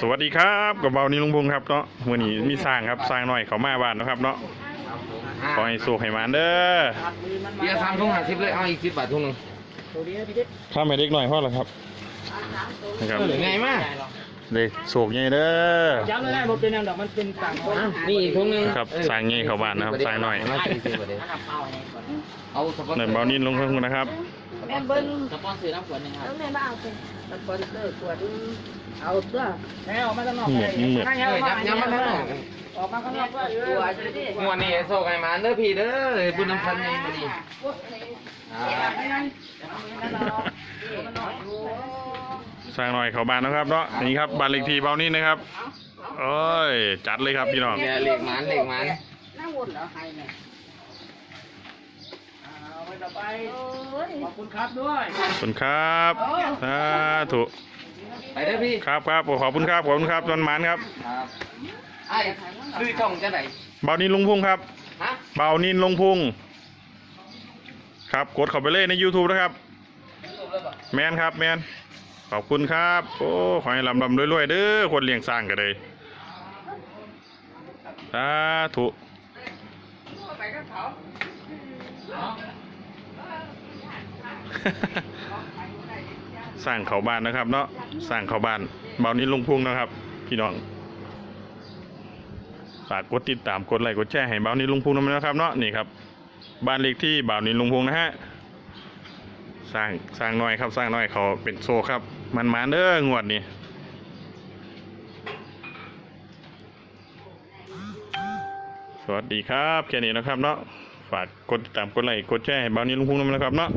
สวัสดีครับกับเบานี่ลุงพงครับเนาะมื่อนี้มีสร้างครับสร้างหน่อยเขามาบ้านเนาะครับเนาะขอให้สุขให้หมานเด้อเบียร์สามทุ่งห้าสิบเลยเอาอีกสิบบาททุ่งหนึงข้ามไปเล็กหน่อยพ่อละครับนะครับเออไงมาเลยสุขใหญ่เด้อย้ำเลยได้บ่เป็นแนวดอกมันเป็นต่างคนอะนี่อีกทุ่งหนึงครับสร้างงี้เข้าบ้านนะครับสร้างหน่อยมาสี่สิบบาทเลยเอาสปอนเนินเบานี่ลุงพงนะครับแม่เบิ้งสปอนเซอร์น้ำขวดหนึงครับแล้วแม่มาเอาเป็นสปอนเซอร์ขวด เอาตัวแม่ออกมาข้างนอกเหมือนเหมือนนั่งเอยังอยับยับมาทั้งหมดออกมาข้างนอกว่าเอตัวจะได้งวดนี้โซ่ไก่หมานเด้อพี่เด้อบุญน้ำพันนี่มานี่อ่าสร้างหน่อยเขาบ้านนะครับเนาะนี่ครับบ้านเลขที่เบานี่นะครับโอ้ยจัดเลยครับพี่น้องแกเหล็กหมานเหล็กหมานนั่งวนเหรอให้เนี่ยเอาไปต่อไปขอบคุณครับด้วยขอบคุณครับสาธุ ไปเด้อพี่ครับครับขอบคุณครับขอบคุณครับตอนหมานครับครับไอ้ชื่อช่องจะไหนเบานินลุงพุ่งครับฮะเบานินลุงพุ่งครับกดเข้าไปเลยใน YouTube นะครับแมนครับแมนขอบคุณครับ โอ้ขอให้ลำลำรวยๆเด้อคนเลี้ยงสร้างกันเลยสาธุ สร้างเขาบ้านนะครับ เนาะสร้างเขาบ้านเบานินลุงพุ่งนะครับ พี่น้องฝากกดติดตามกดไลค์กดแชร์ให้บ่านินลุงพุงนำนะครับเนาะนี่ครับ บ้านเลขที่บ่านินลุงพุงนะฮะสร้างสร้างน้อยครับ สร้างน้อยเขาเป็นโซครับ มันมาเด้องวดนี้สวัสดีครับแค่นี้นะครับเนาะฝากกดติดตามกดไลค์กดแชร์ให้บ่าวนินลุงพุงนำนะครับเนาะ